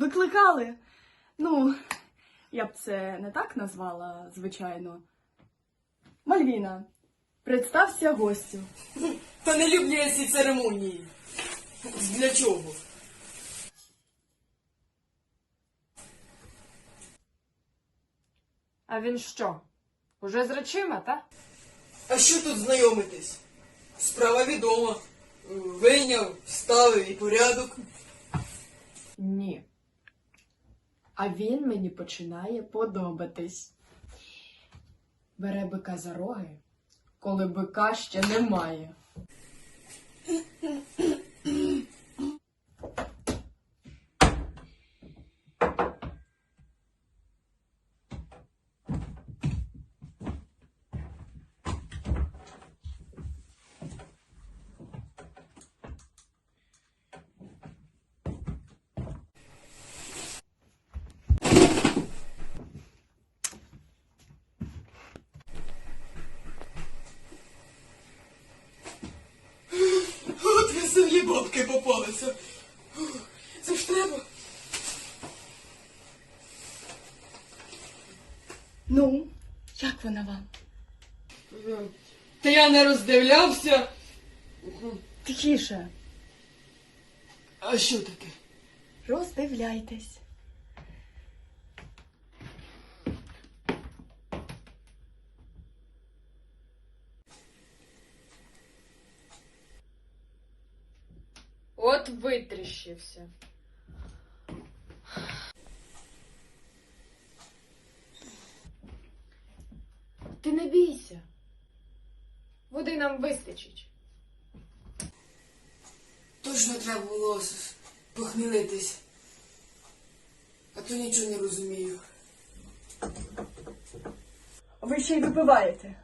Викликали? Ну, я б це не так назвала, звичайно. Мальвіна, представся гостю. Та не люблю я ці церемонії. Для чого? А він що? Уже з речима, та? А що тут знайомитись? Справа відома. Вийняв, вставив і порядок. Ні. А він мені починає подобатись. Бере бика за роги, коли бика ще немає. От бабки попалися. Це ж треба. Ну, як вона вам? Та я не роздивлявся. Тихіше, А що таке? роздивляйтесь. От витріщився. Ти не бійся. Води нам вистачить. Точно треба було похмілитись. А то нічого не розумію. Ви ще й випиваєте.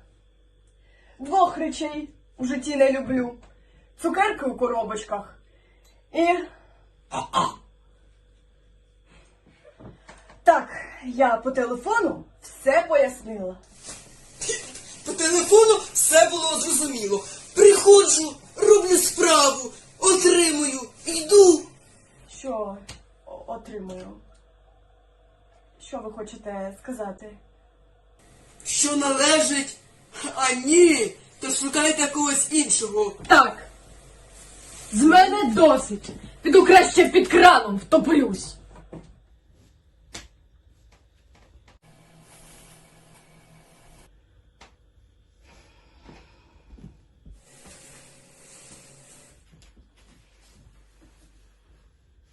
Двох речей у житті не люблю. Цукерки у коробочках. І. Так, я по телефону все пояснила. По телефону все було зрозуміло. Приходжу, роблю справу, отримую, йду. Що отримую? Що ви хочете сказати? Що належить, а ні, то шукайте когось іншого. Так. З мене досить. Піду краще під краном втоплюсь.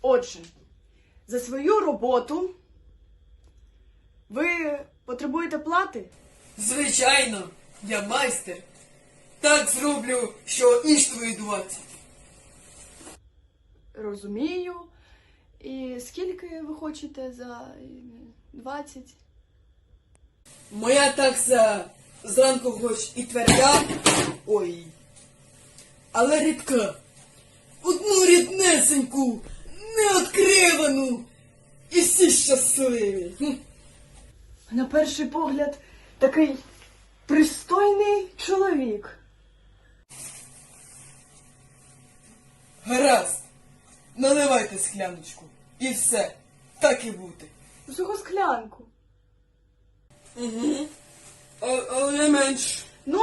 Отже, за свою роботу ви потребуєте плати? Звичайно, я майстер. Так зроблю, що іж твої двадцять. Розумію. І скільки ви хочете за е, 20? Моя такса зранку хоч і тверда, ой, але рідка. Одну ріднесеньку, неоткривану, і всі щасливі. На перший погляд, такий пристойний чоловік. Гаразд, наливайте скляночку. І все, так і бути. Всього склянку. Угу. А, але не менш. Ну,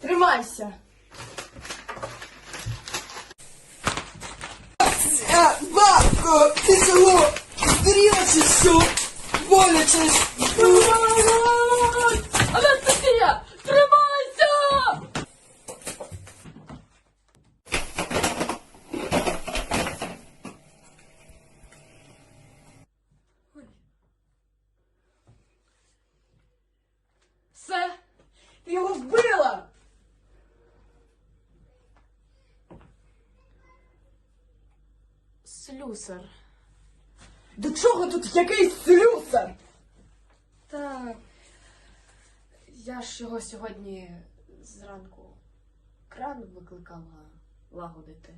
тримайся. А, бабко, ти чого? Здуріла чи що? Боляче слюсар. До чого тут якийсь слюсар? Та я ж його сьогодні зранку кран викликала лагодити.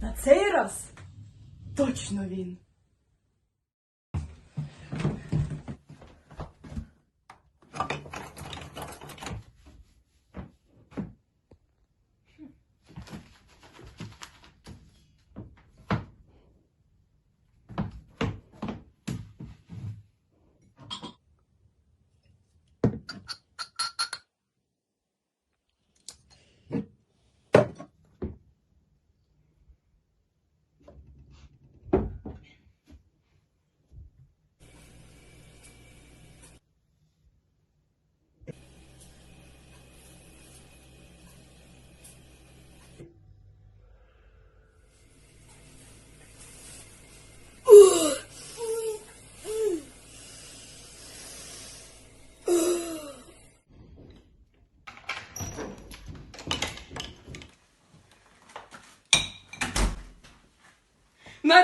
На цей раз точно він.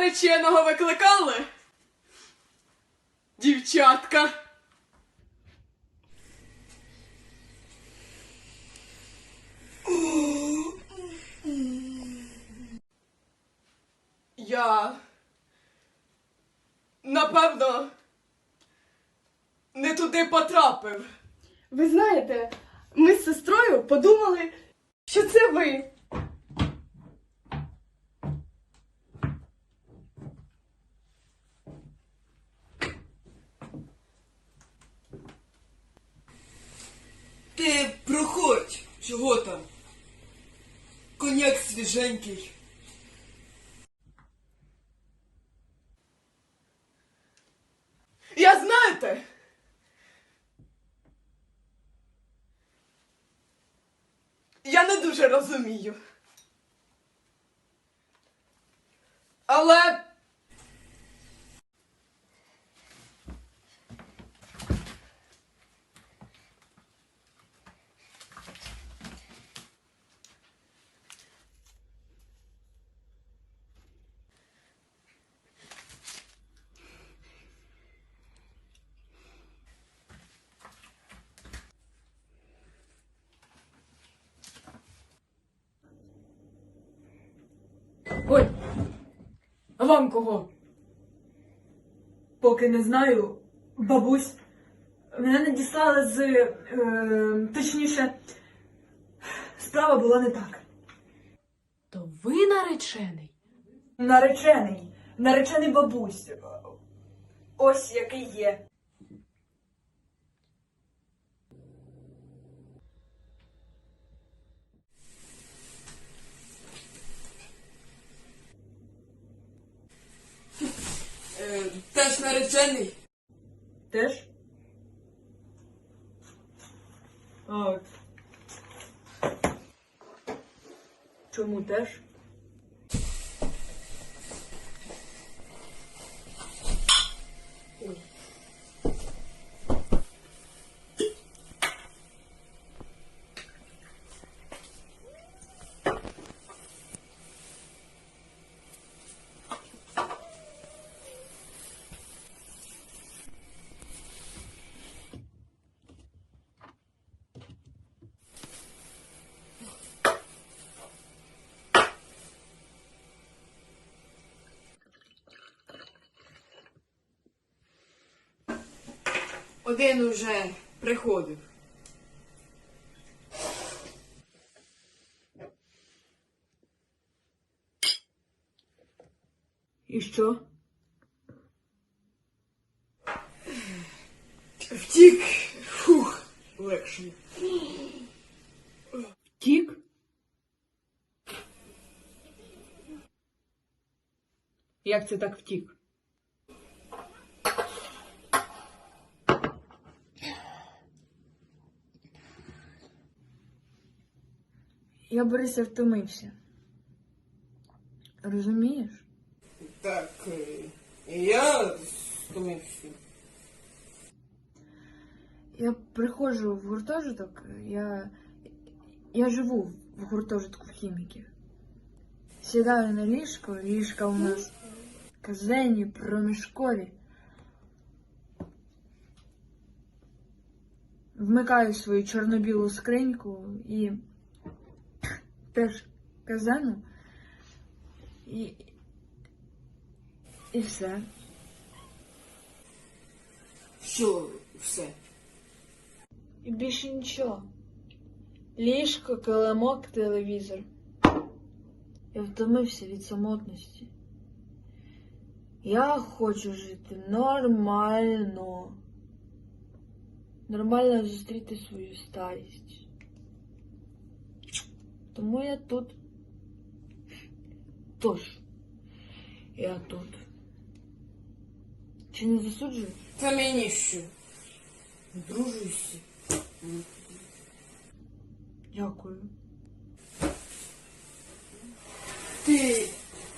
Нареченого викликали? Дівчатка. Я. Напевно. Не туди потрапив. Ви знаєте, ми з сестрою подумали, що це ви. Ти проходь, чого там? Коньяк свіженький. Я знаєте. Я не дуже розумію. Але. Ой, а вам кого? Поки не знаю, бабусь. Мене надіслали з. Е, точніше, справа була не так. То ви наречений? Наречений. Наречений бабусь. Ось який є. Е, теж наречений. Теж? А. Чому теж? Один уже приходив. І що? Втік. Фух, легше. Втік? Як це так втік? Я Бориса втомився. Розумієш? Так, е, і я стомився. Я приходжу в гуртожиток, я, я живу в гуртожитку хіміків. Сідаю на ліжко, ліжка у нас казенні, проміжкові. Вмикаю свою чорно-білу скриньку і теж казану. І, І все. Що все? І більше нічого. Ліжко, килимок, телевізор. Я втомився від самотності. Я хочу жити нормально. Нормально зустріти свою старість. Тому я тут. Тож, я тут. Чи не засуджую? Та мені що? Дружуйся. Дякую. Ти,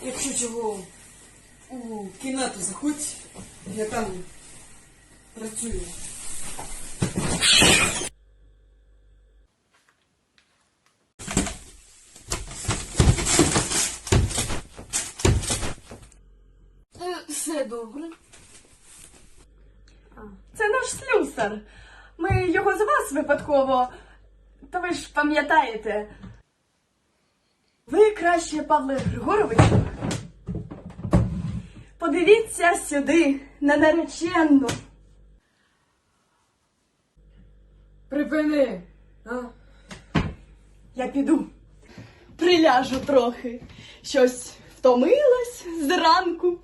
якщо чого, у кімнату заходь, я там працюю. Добре. Це наш слюсар. Ми його з вас випадково. То ви ж пам'ятаєте. Ви краще, Павле Григоровичу. Подивіться сюди на нареченну. Припини! А? Я піду. Приляжу трохи. Щось втомилась зранку.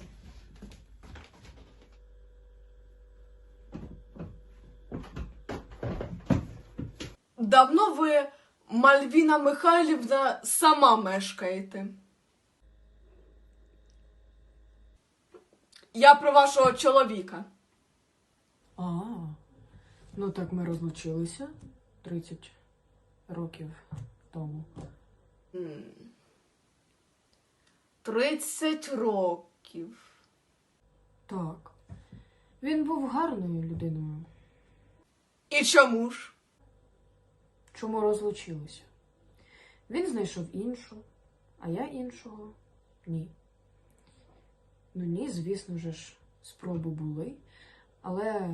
Давно ви, Мальвіна Михайлівна, сама мешкаєте? Я про вашого чоловіка. А, ну так ми розлучилися 30 років тому. Тридцять років. Так. Він був гарною людиною. І чому ж? Чому розлучилися? Він знайшов іншу, а я іншого ні. Ну ні, звісно же ж, спроби були, але.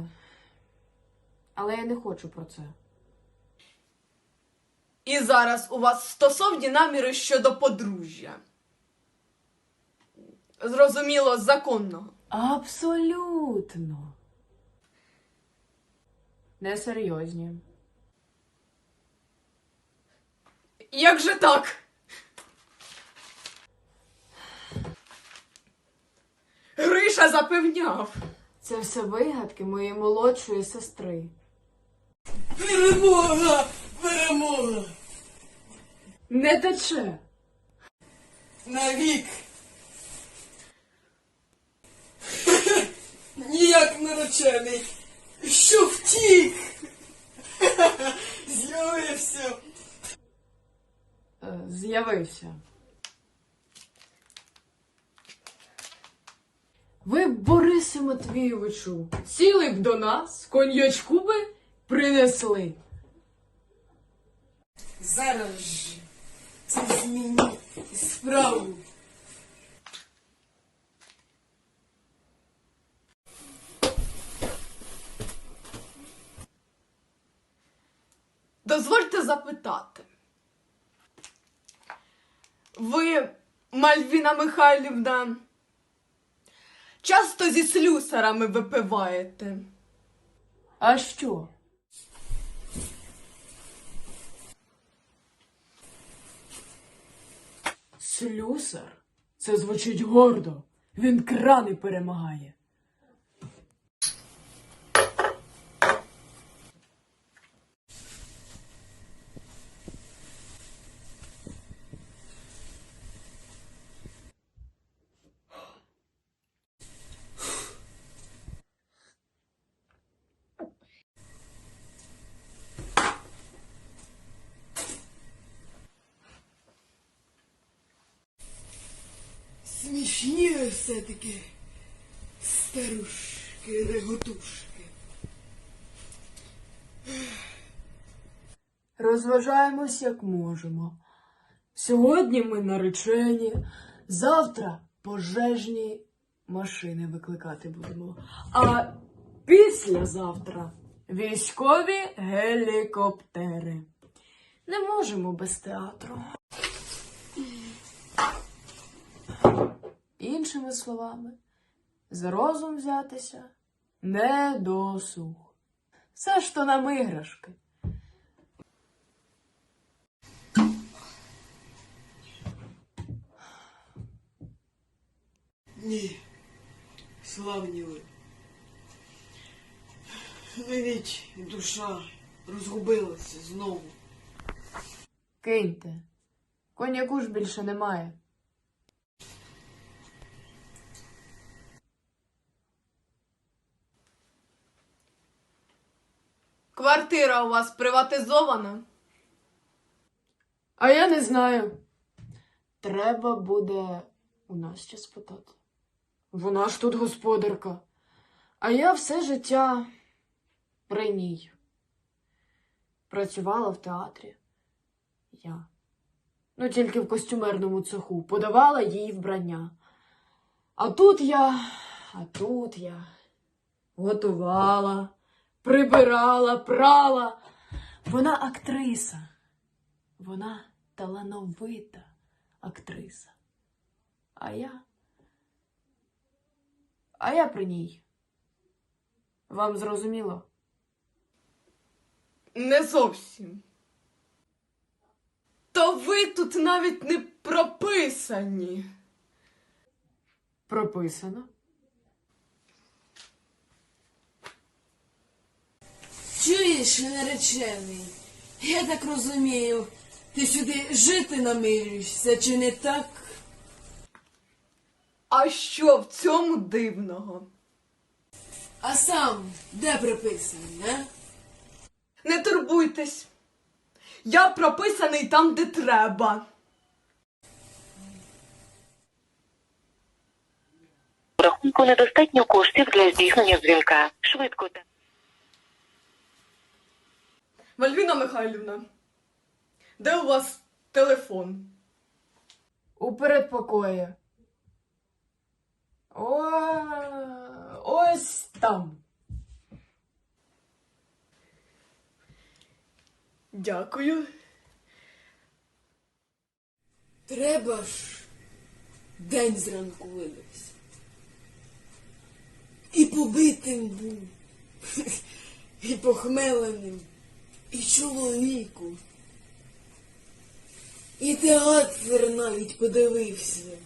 Але я не хочу про це. І зараз у вас стосовні наміри щодо подружжя. Зрозуміло, законного. Абсолютно. Несерйозні. Як же так? Гриша запевняв. Це все вигадки моєї молодшої сестри. Перемога! Перемога! Не тече. Навік! Ніяк наречений! Що втік? З'явився! Е, З'явився. Ви, Борисе Матвійовичу, сіли б до нас, коньячку би принесли. Зараз же це зміню справу. Дозвольте запитати. Ви, Мальвіна Михайлівна, часто зі слюсарами випиваєте? А що? Слюсар? Це звучить гордо. Він крани перемагає. Смішні ви все-таки старушки реготушки. Розважаємось як можемо. Сьогодні ми наречені, завтра пожежні машини викликати будемо. А післязавтра військові гелікоптери. Не можемо без театру. Іншими словами, За розум взятися не досуг. Все ж то нам іграшки. Ні. Славні ви. Навіть душа розгубилася знову. Киньте. Коньяку ж більше немає. Квартира у вас приватизована? А я не знаю. Треба буде у нас ще спитати. Вона ж тут господарка. А я все життя при ній. Працювала в театрі. Я. Ну, тільки в костюмерному цеху. Подавала їй вбрання. А тут я, а тут я готувала, прибирала, прала. Вона актриса. Вона талановита актриса. А я. А я при ній. Вам зрозуміло? Не зовсім. То ви тут навіть не прописані. Прописано. Чуєш, наречений? Я так розумію, ти сюди жити намилюєшся, чи не так? А що в цьому дивного? А сам де приписаний, а? Не турбуйтесь. Я прописаний там, де треба. У рахунку недостатньо коштів для здійснення дзвінка. Швидко та Мальвіна Михайлівна, де у вас телефон? У передпокої. О, ось там. Дякую. Треба ж. День зранку видався. І побитим був, і похмеленим, і чоловіку. І театр навіть подивився.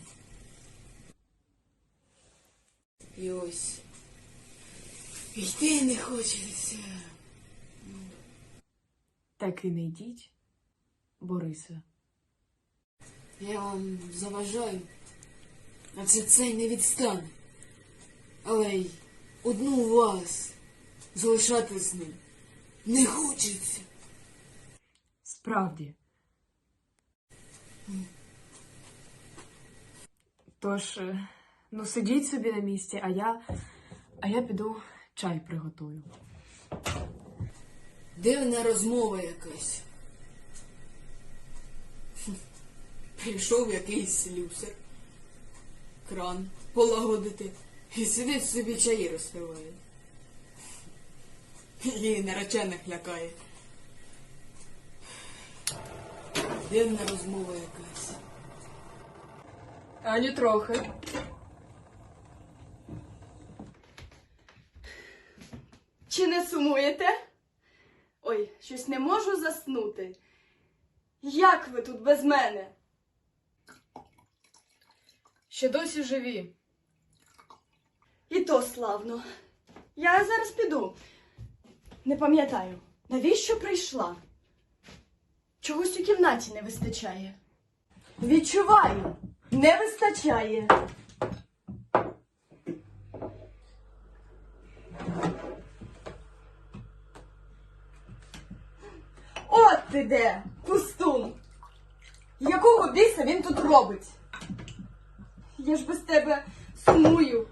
І ось. Йти не хочеться. Так і не йдіть, Борисе. Я вам заважаю, а це цей не відстане. Але й одну вас залишати з ним не хочеться. Справді. Тож, е, ну сидіть собі на місці, а я. А я піду чай приготую. Дивна розмова якась. Прийшов якийсь слюсар, кран полагодити і сидить собі чаї розпиває. І наречених лякає. Дивна розмова якась. Ані трохи. Чи не сумуєте? Ой, щось не можу заснути. Як ви тут без мене? Ще досі живі. І то славно. Я зараз піду. Не пам'ятаю, навіщо прийшла? Чогось у кімнаті не вистачає. Відчуваю, не вистачає. От ти де, пустун! Якого біса він тут робить? Я ж без тебе сумую.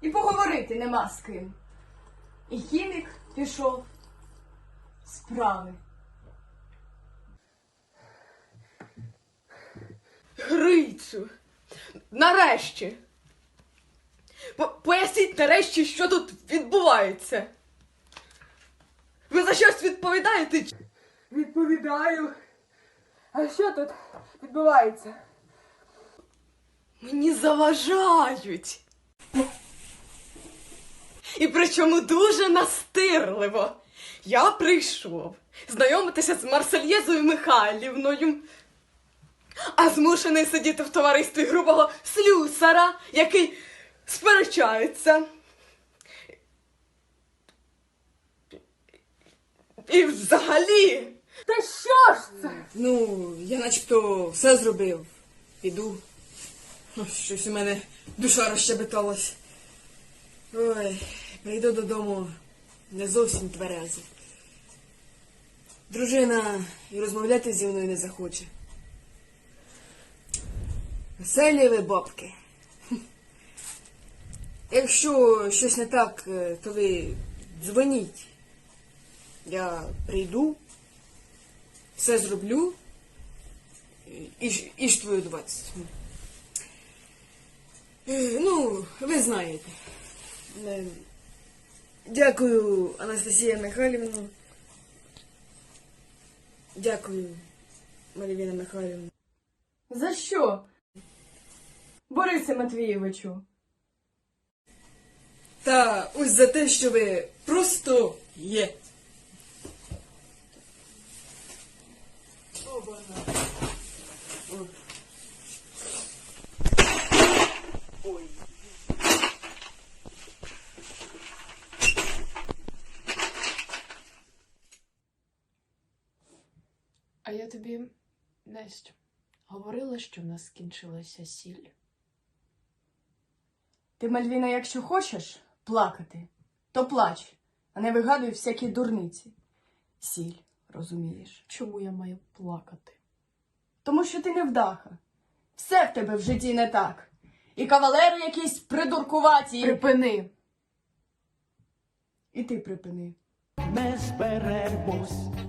І поговорити нема з ким. І хімік пішов. Справи. Грицю. Нарешті. По- Поясніть нарешті, що тут відбувається. Ви за щось відповідаєте? Відповідаю. А що тут відбувається? Мені заважають. І причому дуже настирливо. Я прийшов знайомитися з Марсельєзою Михайлівною, а змушений сидіти в товаристві грубого слюсара, який сперечається. І взагалі. Та що ж це? Ну, я начебто все зробив. Піду. Ой, Щось у мене душа розщебеталась. Ой, прийду додому не зовсім тверезий. Дружина і розмовляти зі мною не захоче. Веселі ви бабки. Якщо щось не так, е, то ви дзвоніть. Я прийду, все зроблю. І, і ж твою 20. Е, Ну, ви знаєте. Дякую, Анастасія Михайлівна. Дякую, Малівіна Михайлівна. За що? Борисе Матвійовичу. Та ось за те, що ви просто є. А я тобі, Настя, говорила, що в нас скінчилася сіль. Ти, Мальвіна, якщо хочеш плакати, то плач, а не вигадуй всякі дурниці. Сіль, розумієш? Чому я маю плакати? Тому що ти невдаха. Все в тебе в житті не так. І кавалери якісь придуркуваті. Припини! І ти припини. не зберемось,